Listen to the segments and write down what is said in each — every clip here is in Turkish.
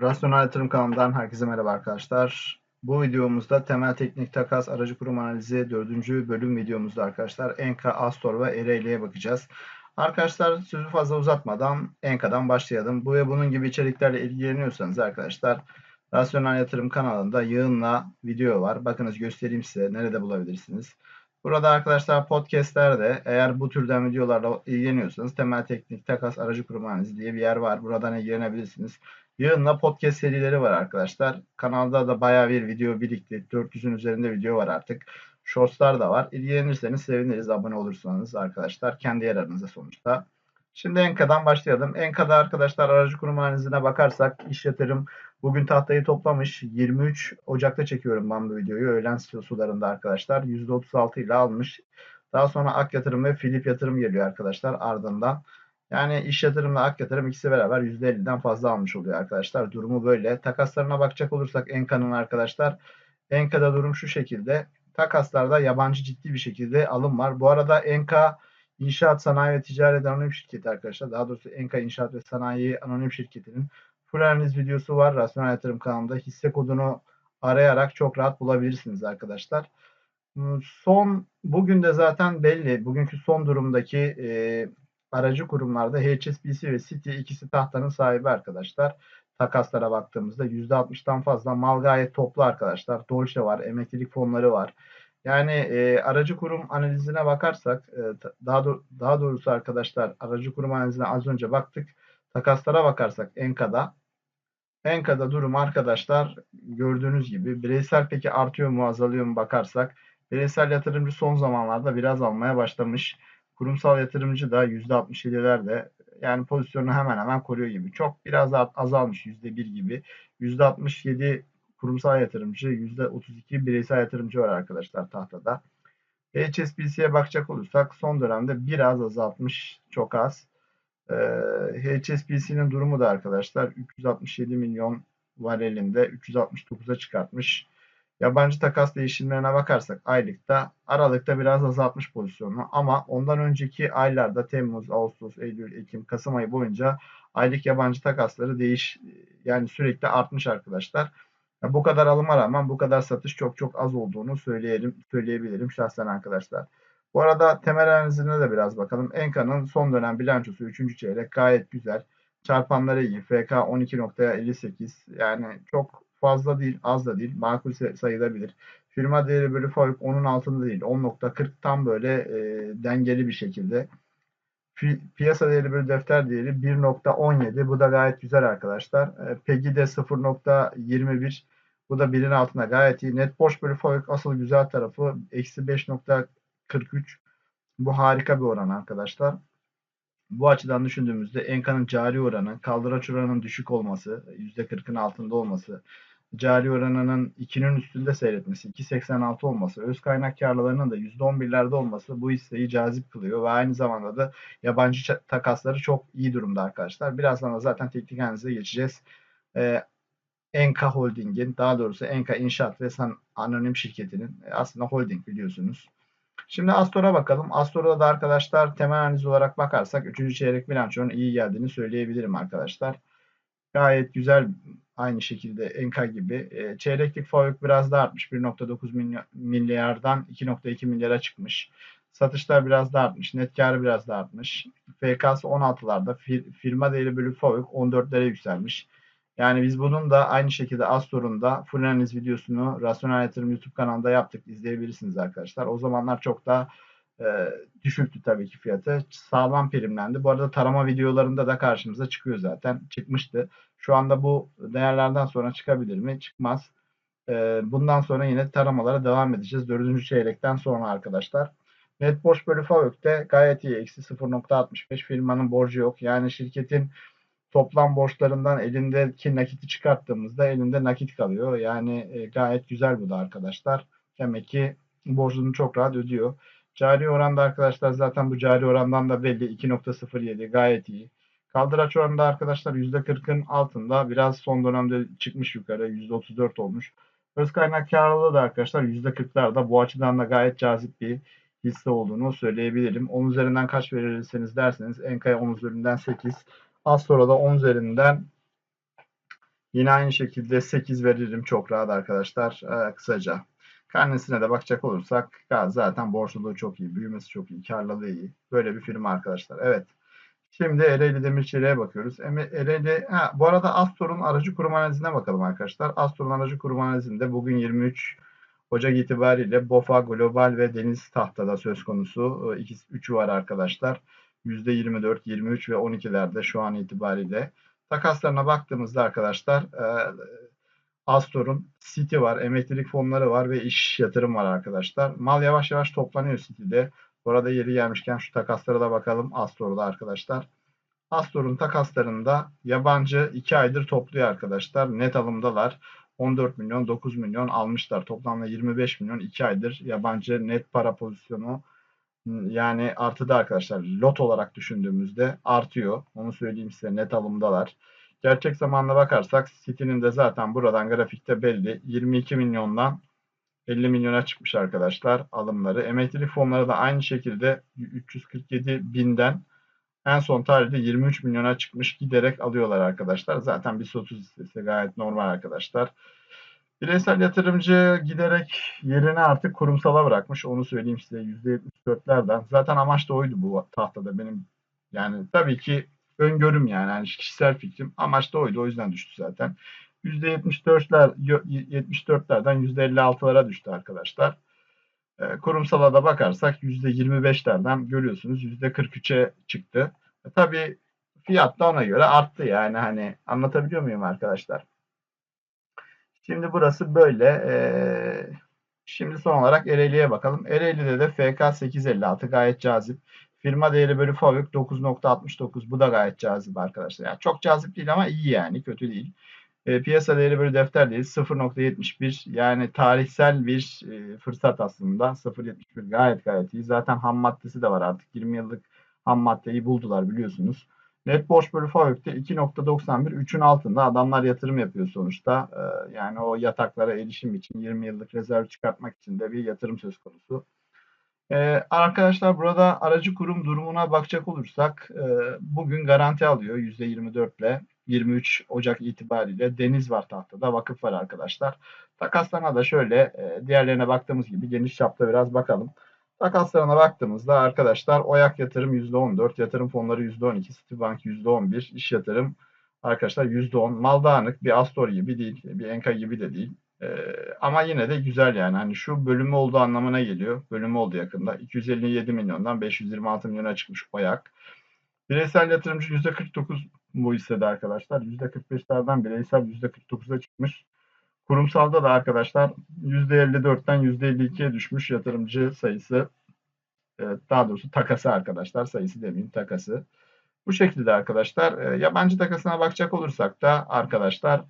Rasyonel Yatırım kanalından herkese merhaba arkadaşlar. Bu videomuzda temel teknik takas aracı kurum analizi 4. bölüm videomuzda arkadaşlar Enka, Astor ve Ereğli'ye bakacağız. Arkadaşlar sözü fazla uzatmadan Enka'dan başlayalım. Bu ve bunun gibi içeriklerle ilgileniyorsanız arkadaşlar Rasyonel Yatırım kanalında yığınla video var. Bakınız göstereyim size nerede bulabilirsiniz. Burada arkadaşlar podcastlerde eğer bu türden videolarla ilgileniyorsanız temel teknik takas aracı kurum analizi diye bir yer var. Buradan ilgilenebilirsiniz. Yığınla podcast serileri var arkadaşlar. Kanalda da bayağı bir video birikti. 400'ün üzerinde video var artık. Shortslar da var. İlgilenirseniz seviniriz abone olursanız arkadaşlar. Kendi yararınıza sonuçta. Şimdi Enka'dan başlayalım. Enka'da arkadaşlar aracı kurum analizine bakarsak iş yatırım bugün tahtayı toplamış. 23 Ocak'ta çekiyorum ben bu videoyu. Öğlen sularında arkadaşlar. %36 ile almış. Daha sonra Ak Yatırım ve Filip Yatırım geliyor arkadaşlar ardından. Yani iş yatırımla ak yatırım ikisi beraber %50'den fazla almış oluyor arkadaşlar. Durumu böyle. Takaslarına bakacak olursak Enka'nın arkadaşlar. Enka'da durum şu şekilde. Takaslarda yabancı ciddi bir şekilde alım var. Bu arada Enka İnşaat Sanayi ve Ticaret Anonim Şirketi arkadaşlar. Daha doğrusu Enka İnşaat ve Sanayi Anonim Şirketi'nin full analiz videosu var. Rasyonel Yatırım kanalında hisse kodunu arayarak çok rahat bulabilirsiniz arkadaşlar. Son bugün de zaten belli. Bugünkü son durumdaki e, aracı kurumlarda HSBC ve City ikisi tahtanın sahibi arkadaşlar. Takaslara baktığımızda %60'dan fazla mal gayet toplu arkadaşlar. Dolce var, emeklilik fonları var. Yani e, aracı kurum analizine bakarsak e, daha do daha doğrusu arkadaşlar aracı kurum analizine az önce baktık. Takaslara bakarsak Enka'da Enka'da durum arkadaşlar gördüğünüz gibi bireysel peki artıyor mu azalıyor mu bakarsak bireysel yatırımcı son zamanlarda biraz almaya başlamış. Kurumsal yatırımcı da %67'lerde yani pozisyonu hemen hemen koruyor gibi. Çok biraz azalmış %1 gibi. %67 kurumsal yatırımcı, %32 bireysel yatırımcı var arkadaşlar tahtada. HSBC'ye bakacak olursak son dönemde biraz azaltmış, çok az. Ee, HSBC'nin durumu da arkadaşlar 367 milyon var elinde, 369'a çıkartmış. Yabancı takas değişimlerine bakarsak aylıkta Aralıkta biraz azaltmış pozisyonunu ama ondan önceki aylarda Temmuz, Ağustos, Eylül, Ekim, Kasım ayı boyunca aylık yabancı takasları değiş yani sürekli artmış arkadaşlar. bu kadar alıma rağmen bu kadar satış çok çok az olduğunu söyleyelim, söyleyebilirim şahsen arkadaşlar. Bu arada temel analizine de biraz bakalım. Enka'nın son dönem bilançosu 3. çeyrek gayet güzel. Çarpanları iyi. FK 12.58 yani çok fazla değil, az da değil. Makul sayılabilir. Firma değeri bölü FOIC onun altında değil. 10.40 tam böyle e, dengeli bir şekilde. Fi, piyasa değeri bölü defter değeri 1.17. Bu da gayet güzel arkadaşlar. E, PEG'i de 0.21. Bu da 1'in altında gayet iyi. Net borç bölü FOIC asıl güzel tarafı. Eksi 5.43. Bu harika bir oran arkadaşlar. Bu açıdan düşündüğümüzde Enka'nın cari oranı, kaldıraç oranının düşük olması, %40'ın altında olması, cari oranının 2'nin üstünde seyretmesi, 2.86 olması, öz kaynak karlılığının da %11'lerde olması bu hisseyi cazip kılıyor ve aynı zamanda da yabancı takasları çok iyi durumda arkadaşlar. Birazdan da zaten teknik analize geçeceğiz. Ee, Enka Holding'in daha doğrusu Enka İnşaat ve San Anonim Şirketi'nin e, aslında holding biliyorsunuz. Şimdi Astor'a bakalım. Astor'da da arkadaşlar temel analiz olarak bakarsak 3. çeyrek bilançonun iyi geldiğini söyleyebilirim arkadaşlar. Gayet güzel aynı şekilde Enka gibi. E, çeyreklik FOIC biraz da artmış. 1.9 milyardan 2.2 milyara çıkmış. Satışlar biraz da artmış. Net karı biraz da artmış. FK'sı 16'larda. Firma değeri bölü FOIC 14'lere yükselmiş. Yani biz bunun da aynı şekilde Astor'un da full analiz videosunu Rasyonel Yatırım YouTube kanalında yaptık. İzleyebilirsiniz arkadaşlar. O zamanlar çok daha e, düşüktü tabii ki fiyatı. Sağlam primlendi. Bu arada tarama videolarında da karşımıza çıkıyor zaten. Çıkmıştı. Şu anda bu değerlerden sonra çıkabilir mi? Çıkmaz. E, bundan sonra yine taramalara devam edeceğiz. Dördüncü çeyrekten sonra arkadaşlar. Net borç bölü FAVÖK'te gayet iyi. Eksi 0.65 firmanın borcu yok. Yani şirketin toplam borçlarından elindeki nakiti çıkarttığımızda elinde nakit kalıyor. Yani e, gayet güzel bu da arkadaşlar. Demek ki borcunu çok rahat ödüyor. Cari oranda arkadaşlar zaten bu cari orandan da belli 2.07 gayet iyi. Kaldıraç oranında arkadaşlar %40'ın altında biraz son dönemde çıkmış yukarı %34 olmuş. Öz kaynak karlılığı da arkadaşlar %40'larda bu açıdan da gayet cazip bir hisse olduğunu söyleyebilirim. 10 üzerinden kaç verirseniz derseniz Enka'ya 10 üzerinden 8. Az sonra da 10 üzerinden Yine aynı şekilde 8 veririm çok rahat arkadaşlar e, kısaca. Karnesine de bakacak olursak zaten borçluluğu çok iyi, büyümesi çok iyi, karlılığı iyi. Böyle bir firma arkadaşlar. Evet. Şimdi Ereğli Demirçeli'ye bakıyoruz. Ereğli, ha, bu arada Astor'un aracı kurum analizine bakalım arkadaşlar. Astor'un aracı kurum analizinde bugün 23 Ocak itibariyle BOFA, Global ve Deniz Tahtada söz konusu. İkisi, üçü var arkadaşlar. %24, 23 ve 12'lerde şu an itibariyle. Takaslarına baktığımızda arkadaşlar e, Astor'un City var, emeklilik fonları var ve iş yatırım var arkadaşlar. Mal yavaş yavaş toplanıyor City'de. Bu arada yeri gelmişken şu takaslara da bakalım Astor'da arkadaşlar. Astor'un takaslarında yabancı 2 aydır topluyor arkadaşlar. Net alımdalar. 14 milyon 9 milyon almışlar. Toplamda 25 milyon 2 aydır yabancı net para pozisyonu yani artıda arkadaşlar lot olarak düşündüğümüzde artıyor. Onu söyleyeyim size net alımdalar. Gerçek zamanla bakarsak City'nin de zaten buradan grafikte belli. 22 milyondan 50 milyona çıkmış arkadaşlar alımları. Emeklilik fonları da aynı şekilde 347 binden en son tarihte 23 milyona çıkmış giderek alıyorlar arkadaşlar. Zaten bir 30 listesi gayet normal arkadaşlar. Bireysel yatırımcı giderek yerini artık kurumsala bırakmış. Onu söyleyeyim size %74'lerden. Zaten amaç da oydu bu tahtada benim. Yani tabii ki öngörüm yani. yani kişisel fikrim. Amaç da oydu. O yüzden düştü zaten. %74'ler 74'lerden %56'lara düştü arkadaşlar. E, kurumsala da bakarsak %25'lerden görüyorsunuz %43'e çıktı. E, tabii fiyat da ona göre arttı yani hani anlatabiliyor muyum arkadaşlar? Şimdi burası böyle. Ee, şimdi son olarak Ereğli'ye bakalım. Ereğli'de de FK 856 gayet cazip. Firma değeri bölü FAVÖK 9.69 bu da gayet cazip arkadaşlar. Yani çok cazip değil ama iyi yani kötü değil. E, piyasa değeri bölü defter değeri 0.71 yani tarihsel bir e, fırsat aslında. 0.71 gayet gayet iyi. Zaten ham maddesi de var artık 20 yıllık ham maddeyi buldular biliyorsunuz. Net borç bölü FAVÖK'te 2.91 3'ün altında adamlar yatırım yapıyor sonuçta. Ee, yani o yataklara erişim için 20 yıllık rezerv çıkartmak için de bir yatırım söz konusu. Ee, arkadaşlar burada aracı kurum durumuna bakacak olursak e, bugün garanti alıyor %24 ile 23 Ocak itibariyle Deniz var tahtada vakıf var arkadaşlar. Takaslarına da şöyle e, diğerlerine baktığımız gibi geniş çapta biraz bakalım. Takaslarına baktığımızda arkadaşlar Oyak yatırım %14, yatırım fonları %12, Citibank %11, iş yatırım arkadaşlar %10. Mal dağınık bir Astor gibi değil, bir Enka gibi de değil. Ee, ama yine de güzel yani. Hani şu bölümü olduğu anlamına geliyor. Bölümü oldu yakında. 257 milyondan 526 milyona çıkmış Oyak. Bireysel yatırımcı %49 bu hissede arkadaşlar. %45'lerden bireysel %49'a çıkmış. Kurumsalda da arkadaşlar %54'ten %52'ye düşmüş yatırımcı sayısı. Daha doğrusu takası arkadaşlar sayısı demeyeyim takası. Bu şekilde arkadaşlar e, yabancı takasına bakacak olursak da arkadaşlar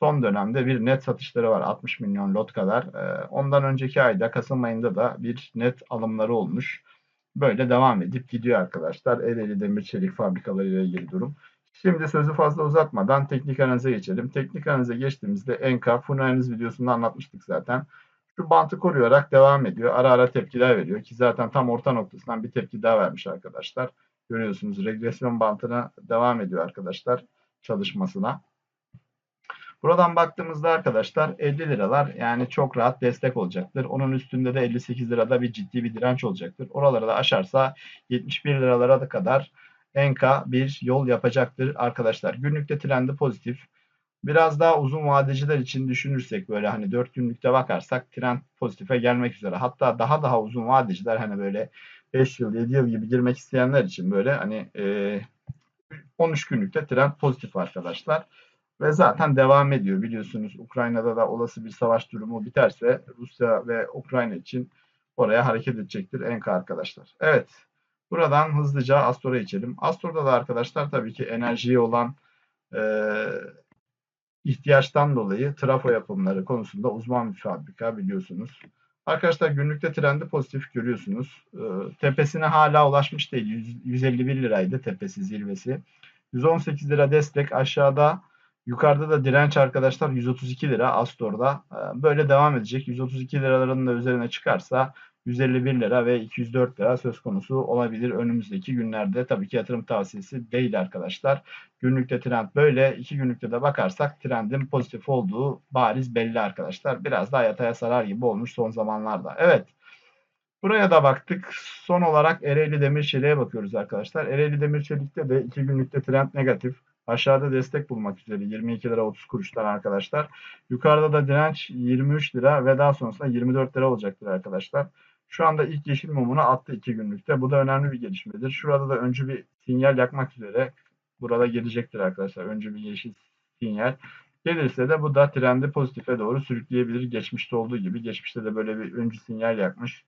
son dönemde bir net satışları var 60 milyon lot kadar. E, ondan önceki ayda Kasım ayında da bir net alımları olmuş. Böyle devam edip gidiyor arkadaşlar. Ereğli Demir Çelik fabrikaları ile ilgili durum. Şimdi sözü fazla uzatmadan teknik analize geçelim. Teknik analize geçtiğimizde Enka analiz videosunda anlatmıştık zaten. Şu bantı koruyarak devam ediyor. Ara ara tepkiler veriyor ki zaten tam orta noktasından bir tepki daha vermiş arkadaşlar. Görüyorsunuz regresyon bantına devam ediyor arkadaşlar çalışmasına. Buradan baktığımızda arkadaşlar 50 liralar yani çok rahat destek olacaktır. Onun üstünde de 58 lirada bir ciddi bir direnç olacaktır. Oraları da aşarsa 71 liralara da kadar Enka bir yol yapacaktır arkadaşlar. Günlükte trendi pozitif. Biraz daha uzun vadeciler için düşünürsek böyle hani 4 günlükte bakarsak trend pozitife gelmek üzere. Hatta daha daha uzun vadeciler hani böyle 5 yıl 7 yıl gibi girmek isteyenler için böyle hani e, 13 günlükte trend pozitif arkadaşlar. Ve zaten devam ediyor biliyorsunuz. Ukrayna'da da olası bir savaş durumu biterse Rusya ve Ukrayna için oraya hareket edecektir Enka arkadaşlar. Evet. Buradan hızlıca Astor'a geçelim. Astor'da da arkadaşlar tabii ki enerjiye olan e, ihtiyaçtan dolayı trafo yapımları konusunda uzman bir fabrika biliyorsunuz. Arkadaşlar günlükte trendi pozitif görüyorsunuz. E, tepesine hala ulaşmış değil. 100, 151 liraydı tepesi zirvesi. 118 lira destek aşağıda Yukarıda da direnç arkadaşlar 132 lira Astor'da. E, böyle devam edecek. 132 liraların da üzerine çıkarsa 151 lira ve 204 lira söz konusu olabilir önümüzdeki günlerde. Tabii ki yatırım tavsiyesi değil arkadaşlar. Günlükte trend böyle. iki günlükte de bakarsak trendin pozitif olduğu bariz belli arkadaşlar. Biraz daha yataya sarar gibi olmuş son zamanlarda. Evet. Buraya da baktık. Son olarak Ereğli Demir Çelik'e bakıyoruz arkadaşlar. Ereğli Demir Çelik'te de iki günlükte trend negatif. Aşağıda destek bulmak üzere 22 lira 30 kuruştan arkadaşlar. Yukarıda da direnç 23 lira ve daha sonrasında 24 lira olacaktır arkadaşlar. Şu anda ilk yeşil mumunu attı 2 günlükte. Bu da önemli bir gelişmedir. Şurada da öncü bir sinyal yakmak üzere. Burada gelecektir arkadaşlar. Öncü bir yeşil sinyal. Gelirse de bu da trendi pozitife doğru sürükleyebilir. Geçmişte olduğu gibi. Geçmişte de böyle bir öncü sinyal yakmış.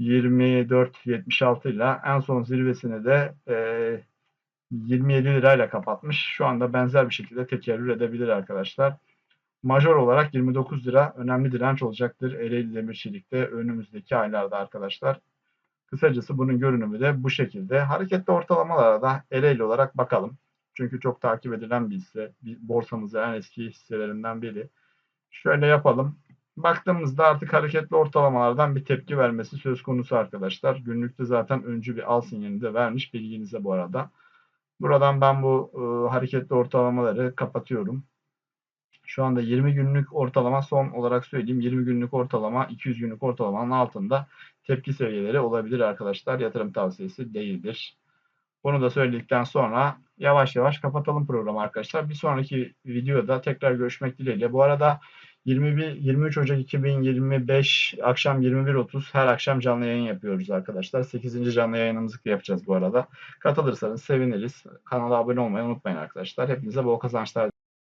24.76 ile en son zirvesini de e, 27 lirayla kapatmış. Şu anda benzer bir şekilde tekerrür edebilir arkadaşlar. Major olarak 29 lira önemli direnç olacaktır Ereğli Demir Çelik'te önümüzdeki aylarda arkadaşlar. Kısacası bunun görünümü de bu şekilde. Hareketli ortalamalara da Ereğli olarak bakalım. Çünkü çok takip edilen bir hisse. Borsamızın en eski hisselerinden biri. Şöyle yapalım. Baktığımızda artık hareketli ortalamalardan bir tepki vermesi söz konusu arkadaşlar. Günlükte zaten öncü bir al sinyalini de vermiş bilginize bu arada. Buradan ben bu e, hareketli ortalamaları kapatıyorum. Şu anda 20 günlük ortalama son olarak söyleyeyim. 20 günlük ortalama 200 günlük ortalamanın altında tepki seviyeleri olabilir arkadaşlar. Yatırım tavsiyesi değildir. Bunu da söyledikten sonra yavaş yavaş kapatalım programı arkadaşlar. Bir sonraki videoda tekrar görüşmek dileğiyle. Bu arada 21 23 Ocak 2025 akşam 21.30 her akşam canlı yayın yapıyoruz arkadaşlar. 8. canlı yayınımızı yapacağız bu arada. Katılırsanız seviniriz. Kanala abone olmayı unutmayın arkadaşlar. Hepinize bol kazançlar